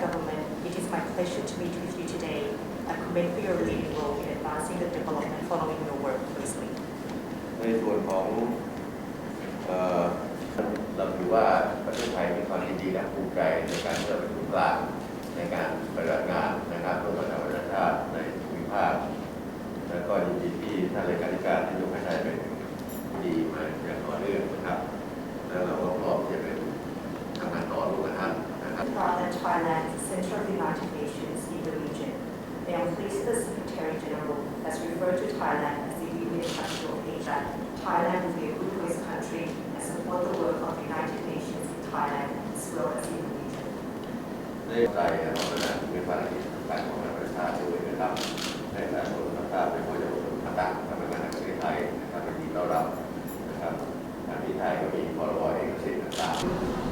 Government, it is my pleasure to meet with you today and commend for your leading role in ส่วนของเอ่อเราถือว่าประเทศไทยมีความยินดีและภูมิใจในการที่เราเป็นศูนย์กลางในการปฏิบัติงานนะครับเพื่อพัฒนาประเทศชาติในภูมิภาค แล้วก็ยินดีที่ท่านเลขาธิการที่ยกให้ไทยเป็นผู้ดีมาอย่างต่อเนื่องนะครับ แล้วเราก็พร้อมที่จะเป็นทำงานต่อร่วมกับท่านนะครับ Proud that Thailand is the center of the United Nations in the region. I am pleased that the Secretary General has referred to Thailand Thailand is a food-waste country and support the work of the United Nations in Thailand as well as in the region. ได้ใจเราก็จะมีภารกิจต่างของประชาชนด้วยนะครับในหลายส่วนต่างๆเป็นประโยชน์ต่างๆทำให้ประเทศไทยนะครับเป็นที่เราเราบนะครับที่ไทยก็มีพรบเอกสิทธิ์ต่างๆ